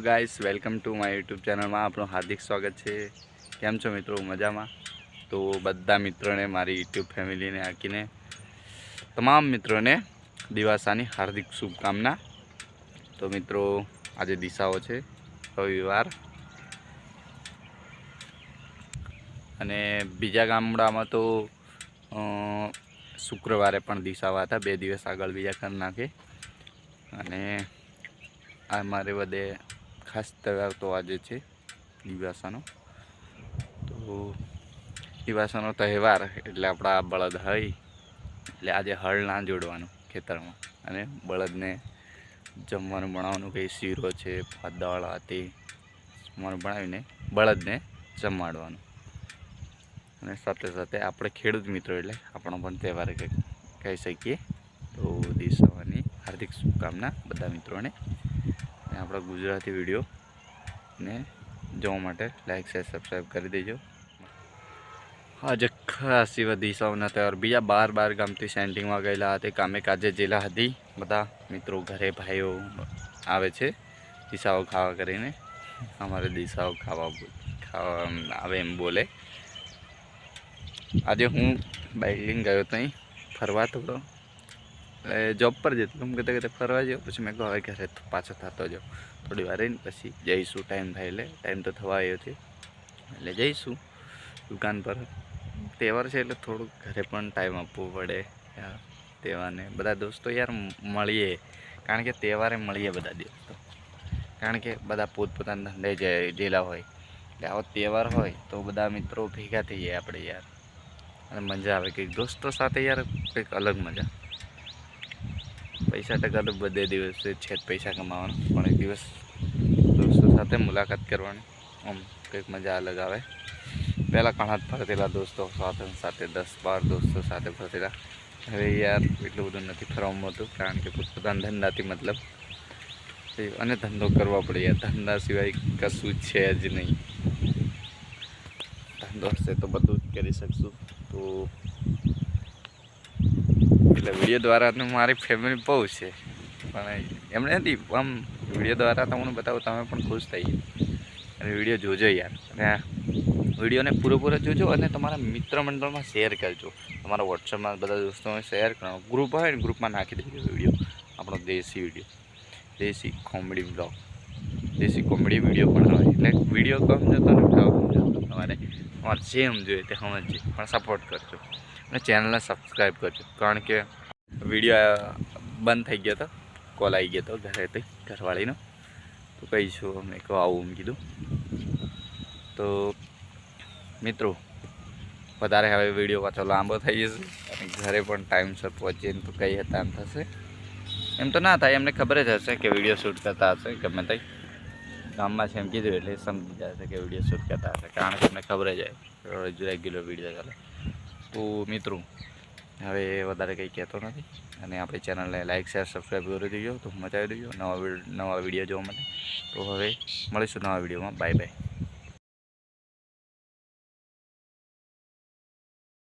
Guys welcome to my YouTube ચેનલમાં આપણું હાર્દિક સ્વાગત છે. કેમ છો મિત્રો? મજામાં? તો બધા મિત્રોને, મારી યુટ્યુબ ફેમિલીને આંકીને, તમામ મિત્રોને દિવાસાની હાર્દિક શુભકામના. તો મિત્રો, આજે દિશાઓ છે. રવિવાર. અને બીજા ગામડામાં તો શુક્રવારે પણ દિશાવા હતા. બે દિવસ આગળ બીજા કરી નાખે. અને આ મારે બધે ખાસ તહેવાર તો આજે છે, દિવાસાનો. તો દિવાસાનો તહેવાર એટલે આપણા બળદ હોય એટલે આજે હળ ના જોડવાનું ખેતરમાં. અને બળદને જમવાનું બનાવવાનું કંઈ શીરો છે દાળ હતી જમવાનું બનાવીને બળદને જમાડવાનું. અને સાથે સાથે આપણે ખેડૂત મિત્રો એટલે આપણો પણ તહેવાર કહી શકીએ. તો દિશાવાની હાર્દિક શુભકામના બધા મિત્રોને. અને આપણા ગુજરાતી વીડિયો ને જોવા માટે લાઇક શેર સબસ્ક્રાઈબ કરી દેજો. આજે ખાસ એવા સૌના તહેવાર. બીજા બાર બાર ગામથી સેન્ટિંગમાં ગયેલા હતા. કામે કાજે જેલા હતી. બધા મિત્રો, ઘરે ભાઈઓ આવે છે. દિશાઓ ખાવા કરીને. અમારે દિશાઓ ખાવા ખાવા આવે એમ બોલે. આજે હું બાઇક લઈને ગયો ત્યાં ફરવા થોડો. એટલે જોબ પર જતો હું કહેતા કહેતા ફરવા જાઉં. પછી મેં કહું ઘરે પાછો થતો જાઉં. થોડી વાર રહીને પછી જઈશું. ટાઈમ થાય એટલે. ટાઈમ તો થવા આવ્યો છે. એટલે જઈશું દુકાન પર. તહેવાર છે એટલે થોડુંક ઘરે પણ ટાઈમ આપવો પડે. તહેવારને. બધા દોસ્તો યાર મળીએ. કારણ કે તહેવારે મળીએ બધા દોસ્તો. કારણ કે બધા પોતપોતાના ધંધે જાય હોય. એટલે આવો તહેવાર હોય તો બધા મિત્રો ભેગા થઈ જાય આપણે યાર. અને મજા આવે. કંઈક દોસ્તો સાથે યાર કંઈક અલગ મજા. પૈસા ટકા તો બધે દિવસે છે જ પૈસા કમાવાનો. પણ એક દિવસ દોસ્તો સાથે મુલાકાત કરવાની. આમ કંઈક મજા અલગ આવે. પહેલાં ઘણા જ ફરતેલા દોસ્તો સાથે સાથે, દસ બાર દોસ્તો સાથે ફરતેલા. હવે યાર એટલું બધું નથી ફરવામાં હતું કારણ કે પોતપોતાના ધંધાથી મતલબ. અને ધંધો કરવો પડે યાર. ધંધા સિવાય કશું છે જ નહીં. ધંધો હશે તો બધું જ કરી શકશું. તો એટલે વીડિયો દ્વારા તો મારી ફેમિલી બહુ છે. પણ એમણે નથી, આમ વીડિયો દ્વારા તમને બતાવો, તમે પણ ખુશ થઈ અને વીડિયો જોજો યાર. અને વિડીયોને પૂરેપૂરો જોજો અને તમારા મિત્ર મંડળમાં શેર કરજો. તમારા વોટ્સઅપમાં બધા દોસ્તોને શેર કરો. ગ્રુપ હોય ને ગ્રુપમાં નાખી દેજો વીડિયો. આપણો દેશી વીડિયો. દેશી કોમેડી બ્લોગ દેશી કોમેડી વીડિયો પણ હોય. એટલે વીડિયો કમ જતો ને સમજો તમારે તમારે જે જોઈએ તે સમજજો. પણ સપોર્ટ કરજો. અને ચેનલને સબસ્ક્રાઈબ કરજો. કારણ કે વીડિયો બંધ થઈ ગયો હતો કોલ આવી ગયો હતો ઘરેથી ઘરવાળીનો. તો કહીશું અમે કહો આવું એમ કીધું. તો મિત્રો, વધારે હવે વીડિયો પાછો લાંબો થઈ જશે. અને ઘરે પણ ટાઈમસર પહોંચીને તો કંઈ હતા એમ થશે. એમ તો ના થાય, એમને ખબર જ હશે કે વીડિયો શૂટ કરતા હશે, ગમે તે ગામમાં છે એમ કીધું એટલે સમજી જશે કે વીડિયો શૂટ કરતા હશે. કારણ કે એમને ખબર જ હોય. રેગ્યુલર વીડિયો ચાલે. તો મિત્રો, હવે વધારે કંઈ કહેતો નથી. અને આપણી ચેનલને લાઇક શેર સબસ્ક્રાઈબ કરી દેજો તો મજા આવી દેજો નવા નવા વીડિયો જોવા માટે. તો હવે મળીશું નવા વિડીયોમાં બાય બાય